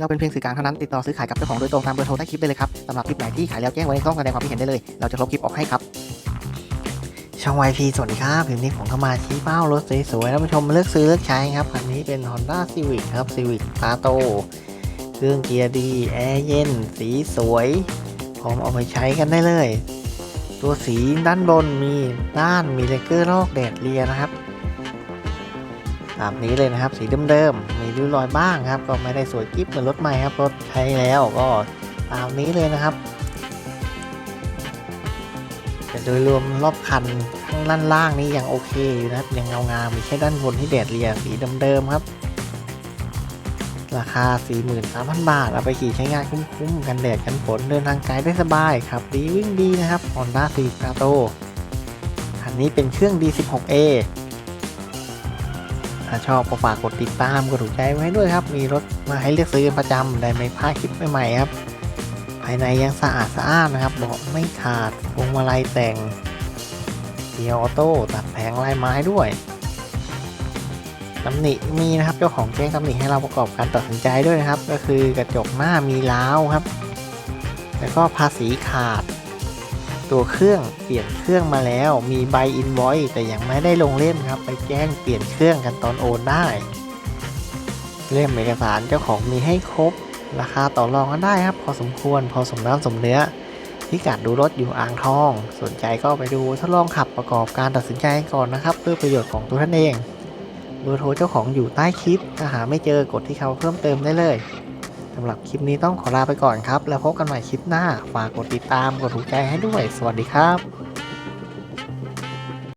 เราเป็นเพียงสื่อกลางเท่านั้นติดต่อซื้อขายกับเจ้าของโดยตรงตามเบอร์โทรใต้คลิปได้เลยครับสำหรับคลิปไหนที่ขายแล้วแจ้งไว้ในช่องแสดงความคิดเห็นได้เลย เราจะลบคลิปออกให้ครับ ช่อง YP สวัสดีครับคลิปนี้ผมก็มาชี้เป้ารถสวยๆท่านผู้ชมเลือกซื้อเลือกใช้ครับคันนี้เป็น Honda Civic ครับ Civic ตาโต เครื่องเกียร์ดี แอร์เย็น สีสวยพร้อมเอาไปใช้กันได้เลย ตัวสีด้านบนมีด้านมีเลกเกอร์ลอกแดดเรียนะครับ ตามนี้เลยนะครับสีเดิมๆมีริ้วรอยบ้างครับ ก็ไม่ได้สวยกิ๊บเหมือนรถใหม่ครับรถใช้แล้วก็ตามนี้เลยนะครับแต่โดยรวมรอบคันข้างด้านล่างนี้ยังโอเคอยู่นะครับยังเงางามมีแค่ด้านบนที่แดดเรียสีเดิมๆครับ ราคา 43,000 บาท เอาไปขี่ใช้งานคุ้มๆ กันแดดกันฝนเดินทางไกลได้สบายครับ ดีวิ่งดีนะครับ Honda Civic p r a t o คันนี้เป็นเครื่อง D16A ถ้าชอบก็ฝากกดติดตามกดถูกใจไว้ด้วยครับ มีรถมาให้เลือกซื้อประจำได้ไม่พลาดคลิปใหม่ๆครับ ภายในยังสะอาดสะอ้านนะครับเบาะไม่ขาดพวงมาลัยแต่งเกียร์ออโต้ตัดแผงลายไม้ด้วยตำหนิมีนะครับเจ้าของแจ้งตำหนิให้เราประกอบการตัดสินใจด้วยนะครับ ก็คือกระจกหน้ามีล้าวครับ แล้วก็ภาษีขาด ตัวเครื่องเปลี่ยนเครื่องมาแล้ว มีใบอินไวต์แต่ยังไม่ได้ลงเล่มครับ ไปแจ้งเปลี่ยนเครื่องกันตอนโอนได้ เล่มเอกสารเจ้าของมีให้ครบ ราคาต่อรองกันได้ครับ พอสมควรพอสมน้ำสมเนื้อพิกัดดูรถอยู่อ่างทอง สนใจก็ไปดูทดลองขับประกอบการตัดสินใจก่อนนะครับ เพื่อประโยชน์ของตัวท่านเองเบอร์โทรเจ้าของอยู่ใต้คลิป ถ้าหาไม่เจอกดที่เขาเพิ่มเติมได้เลย สำหรับคลิปนี้ต้องขอลาไปก่อนครับ แล้วพบกันใหม่คลิปหน้า ฝากกดติดตาม กดถูกใจให้ด้วย สวัสดีครับ